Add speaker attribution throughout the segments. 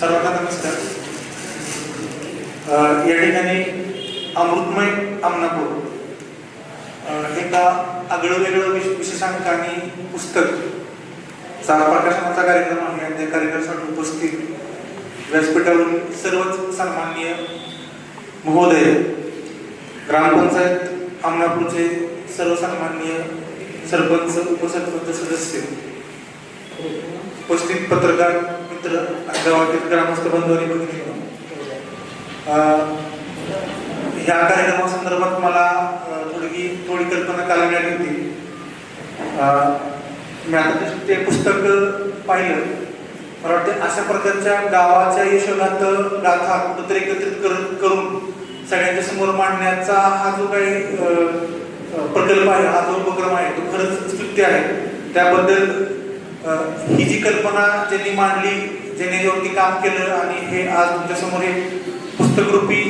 Speaker 1: सर्वांना नमस्कार. या ठिकाणी अमृतमय आमनापूर एका आगळं वेगळं विश- विशेषांक आणि पुस्तक चा प्रकाशनाचा कार्यक्रम आहे आणि त्या कार्यक्रमासाठी उपस्थित व्यासपीठावरून सर्वच सन्माननीय महोदय ग्रामपंचायत आमनापूरचे सर्व सन्माननीय सरपंच उपसरपंच सदस्य उपस्थित पत्रकार मित्र आणि गावातील ग्रामस्थ बंधूंनी बघितले. ह्या कार्यक्रमासंदर्भात मला अ, थोडी थोडी कल्पना काल मिळाली होती मी आता ते- पुस्तक पाहिलं. मला वाटतं अशा प्रकारच्या गावाच्या यशोगात गाथा कुठंतरी एकत्रित कर- करून सगळ्यांच्या समोर मांडण्याचा हा जो काही प्रकल्प आहे हा जो उपक्रम आहे तो खरंच स्तुत्य आहे. त्याबद्दल ही जी कल्पना ज्यांनी मांडली ज्यांनी याच्यावरती काम केलं आणि हे आज तुमच्यासमोर हे पुस्तकरूपी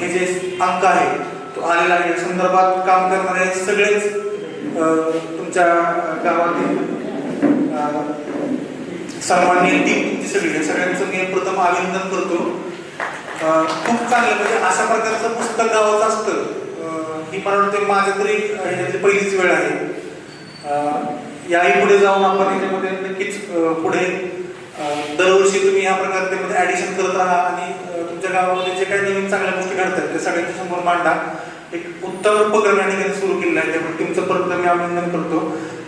Speaker 1: हे जे अंक आहे तो आलेला आहे. या संदर्भात काम करणारे सगळेच तुमच्या गावातील अ, टीम तुमची सगळी. आहे. सगळ्यांचं मी प्रथम अभिनंदन करतो. खूप चांगलं म्हणजे अशा प्रकारचं पुस्तक गावाचं असतं. ही मला वाटतं माझ्या तरी ह्याच्यातली पहिलीच वेळ आहे. याही पुढे जाऊन आपण याच्यामध्ये नक्कीच पुढे दरवर्षी तुम्ही या प्रकारे ॲडिशन करत राहा आणि तुमच्या गावामध्ये जे काही नवीन चांगल्या गोष्टी घडतात ते सगळ्यांच्या समोर मांडा. एक उत्तम उपक्रम या ठिकाणी सुरू केलेला आहे त्यामुळे तुमचं परत मी अभिनंदन करतो.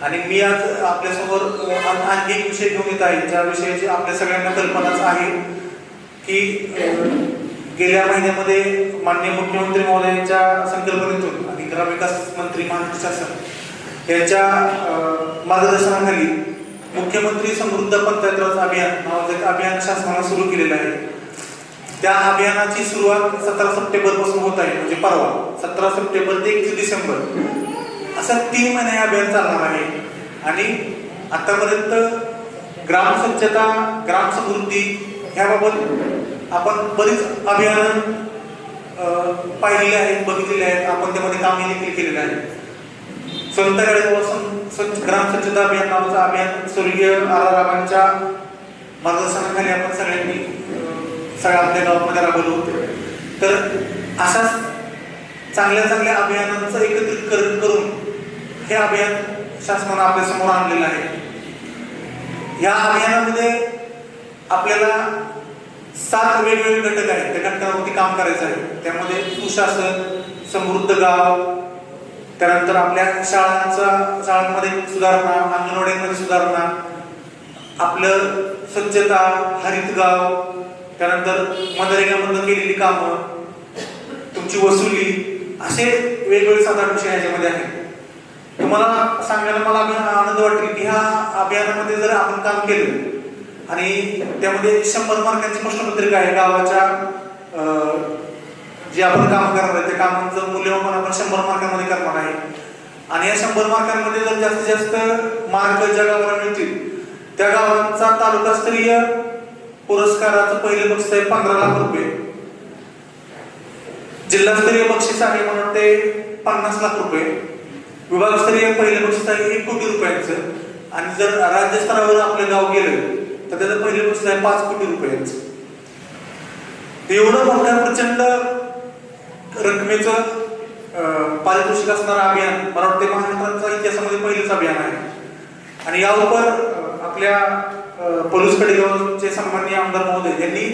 Speaker 1: आणि मी आज आपल्यासमोर आणखी एक विषय घेऊन येत आहे ज्या विषयाची आपल्या सगळ्यांना कल्पनाच आहे की गेल्या महिन्यामध्ये माननीय मुख्यमंत्री महोदयांच्या संकल्पनेतून आणि ग्रामविकास मंत्री महाराष्ट्र शासन ह्याच्या मार्गदर्शनाखाली मुख्यमंत्री समृद्ध पंचायतराज अभियान नावाचं एक अभियान शासनानं सुरू केलेलं आहे. त्या अभियानाची सुरुवात सतरा सप्टेंबरपासून होत आहे म्हणजे परवा सतरा सप्टेंबर ते एकतीस डिसेंबर. असं तीन महिने हे अभियान चालणार आहे. आणि आतापर्यंत ग्राम स्वच्छता ग्राम समृद्धी ह्याबाबत आपण बरीच अभियान पाहिलेली आहेत बघितलेली आहेत. आपण त्यामध्ये कामही देखील केलेलं आहे. संत गाडीपासून स्वच्छ ग्राम स्वच्छता अभियान नावाचं अभियान स्वर्गीय आर मार्गदर्शनाखाली आपण सगळ्यांनी सगळ्या आपल्या गावामध्ये राबवलं होतं. तर अशाच चांगल्या चांगल्या अभियानांचं एकत्रितकरण करून हे अभियान शासनानं आपल्यासमोर आणलेलं आहे. या अभियानामध्ये आपल्याला सात वेगवेगळे घटक आहेत. त्या घटकांवरती काम करायचं आहे. त्यामध्ये सुशासन समृद्ध गाव त्यानंतर आपल्या शाळांचा शाळांमध्ये सुधारणा अंगणवाड्यांमध्ये सुधारणा आपलं स्वच्छता हरित गाव त्यानंतर मनरेगामधनं केलेली कामं तुमची वसुली असे वेगवेगळे सात आठ विषय याच्यामध्ये आहेत. तुम्हाला सांगायला मला आनंद वाटेल की ह्या अभियानामध्ये जर आपण काम केलं आणि त्यामध्ये शंभर मार्कांची प्रश्नपत्रिका आहे गावाच्या जे आपण काम करणार आहे त्या कामांचं मूल्यमापन आपण शंभर मार्कांमध्ये करणार आहे. आणि या शंभर मार्कांमध्ये जर जास्तीत जास्त मार्क ज्या गावाला मिळतील त्या गावांचा तालुकास्तरीय पुरस्काराचं पहिले बक्षीस आहे पंधरा लाख रुपये. जिल्हास्तरीय बक्षीस आहे म्हणून ते पन्नास लाख रुपये. विभागस्तरीय पहिलं बक्षीस आहे एक कोटी रुपयांचं. आणि जर राज्यस्तरावर आपलं गाव गेलं तर त्याचं पहिलं बक्षीस आहे पाच कोटी रुपयांचं. एवढं मोठ्या प्रचंड रकमेचं पारितोषिक असणारं अभियान मला वाटते महाराष्ट्राच्या इतिहासामध्ये पहिलंच अभियान आहे. आणि यावर उपर आपल्या पलूस कडेगावचे सन्माननीय आमदार महोदय यांनी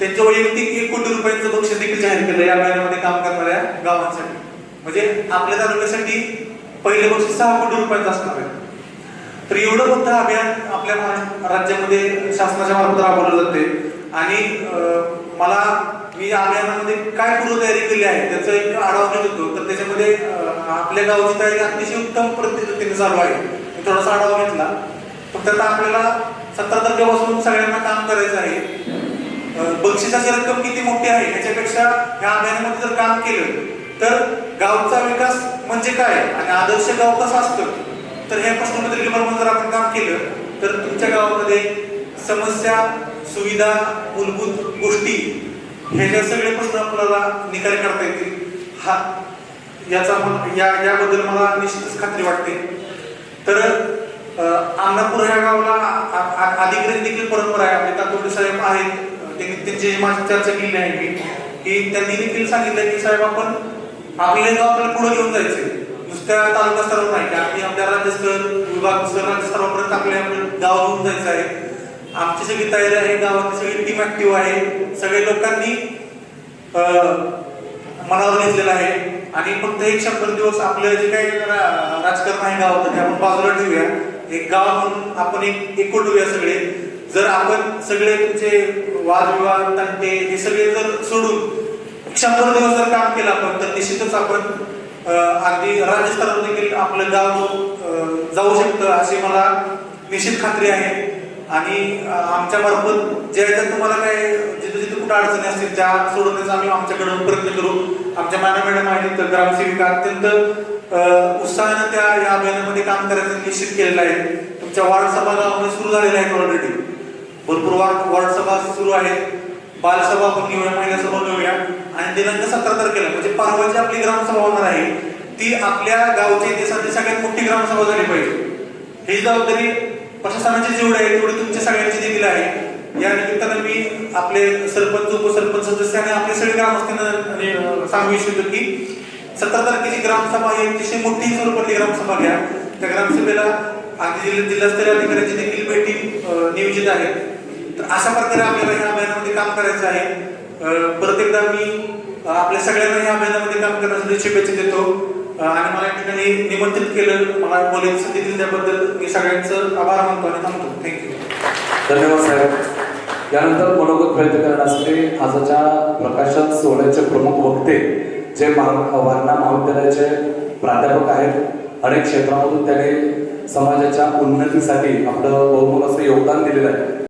Speaker 1: त्यांच्या वैयक्तिक एक कोटी रुपयांचं बक्षीस देखील जाहीर केलं या अभियानामध्ये काम करणाऱ्या गावांसाठी. म्हणजे आपल्या तालुक्यासाठी पहिले बक्षीस सहा कोटी रुपयांचं असणार आहे. तर एवढं मोठं अभियान आपल्या राज्यामध्ये शासनाच्या मार्फत राबवलं जाते आणि मला मी या अभियानामध्ये काय पूर्वतयारी केली आहे त्याचा एक आढावा घेत होतो. तर त्याच्यामध्ये आपल्या गावची तयारी अतिशय उत्तम पद्धतीने चालू आहे. मी थोडासा आढावा घेतला. फक्त आता आपल्याला सतरा तारखेपासून सगळ्यांना काम करायचं आहे. बक्षिसाची रक्कम किती मोठी आहे याच्यापेक्षा ह्या अभियानामध्ये जर काम केलं तर गावचा विकास म्हणजे काय आणि आदर्श गाव कसं असतं? तर ह्या प्रश्नपत्रिकेबरोबर जर आपण काम केलं तर तुमच्या गावामध्ये समस्या सुविधा मूलभूत गोष्टी हे जे सगळे प्रश्न आपल्याला निकाली करता येतील हा याचा या याबद्दल मला निश्चितच खात्री वाटते. तर आमनापूर ह्या गावाला अधिकारी अधिकृत देखील परंपरा आहे. आपले तातोडे साहेब आहेत. त्यांनी त्यांची माझी चर्चा केली आहे मी की त्यांनी देखील सांगितलं की साहेब आपण आपले गाव आपल्याला पुढे घेऊन जायचे नुसत्या तालुका स्तरावर नाही की आम्ही आपल्या राज्यस्तर विभाग स्तर राज्य स्तरापर्यंत आपलं गाव घेऊन जायचं आहे. आमची सगळी तयारी आहे गावातली सगळी टीम ऍक्टिव्ह आहे. सगळे लोकांनी मनावर घेतलेला आहे. आणि फक्त एक शंभर दिवस आपलं जे काही रा- राजकारण आहे गावात ते आपण बाजूला ठेवूया. एक गाव म्हणून आपण एक एकूण सगळे. जर आपण सगळे तुमचे वादविवाद तंटे हे सगळे जर सोडून शंभर दिवस जर काम केलं आपण तर निश्चितच आपण अगदी राज्यस्तरावर देखील आपलं गाव जाऊ शकतं अशी मला निश्चित खात्री आहे. आणि आमच्या मार्फत ज्या तुम्हाला काय कुठं अडचणी असतील त्या सोडवण्याचा आम्ही आमच्याकडून प्रयत्न करू. आमच्या माना मॅडम आहेत तर ग्रामसेविका अत्यंत उत्साहानं त्या या अभियानामध्ये काम करायचं निश्चित केलेलं आहे. तुमच्या वार्ड सभा गावामध्ये सुरू झालेल्या आहेत ऑलरेडी भरपूर वार्ड वार्ड सभा सुरू आहेत. बालसभा आपण घेऊया महिला सभा घेऊया आणि दिनांक सतरा तारखेला म्हणजे परवाची आपली ग्रामसभा होणार आहे ती आपल्या गावच्या देशाची सगळ्यात मोठी ग्रामसभा झाली पाहिजे. ही जबाबदारी प्रशासनाची जेवढी आहे तेवढी तुमच्या सगळ्यांची देखील आहे. या निमित्तानं मी आपले सरपंच उपसरपंच सदस्य आणि आपले सगळे ग्रामस्थांना सांगू इच्छितो की सतरा तारखेची ग्रामसभा ही अतिशय मोठी स्वरूपातली ग्रामसभा घ्या त्या ग्रामसभेला आणि जिल्हा जिल्हास्तरीय अधिकाऱ्यांची देखील भेटी नियोजित आहे तर अशा प्रकारे आपल्याला ह्या अभियानामध्ये काम करायचं आहे. प्रत्येकदा परत एकदा मी आपल्या सगळ्यांना ह्या अभियानामध्ये काम करण्यासाठी शुभेच्छा देतो. आणि मला या ठिकाणी निमंत्रित केलं. मला बोलायची संधी दिली त्याबद्दल मी सगळ्यांचं आभार मानतो आणि थांबतो. थँक्यू
Speaker 2: धन्यवाद साहेब. यानंतर मनोगत व्यक्त करण्यासाठी आजच्या प्रकाशन सोहळ्याचे प्रमुख वक्ते जे वारणा महाविद्यालयाचे प्राध्यापक आहेत अनेक क्षेत्रामधून त्यांनी समाजाच्या उन्नतीसाठी आपलं बहुमोलाचं असं योगदान दिलेलं आहे.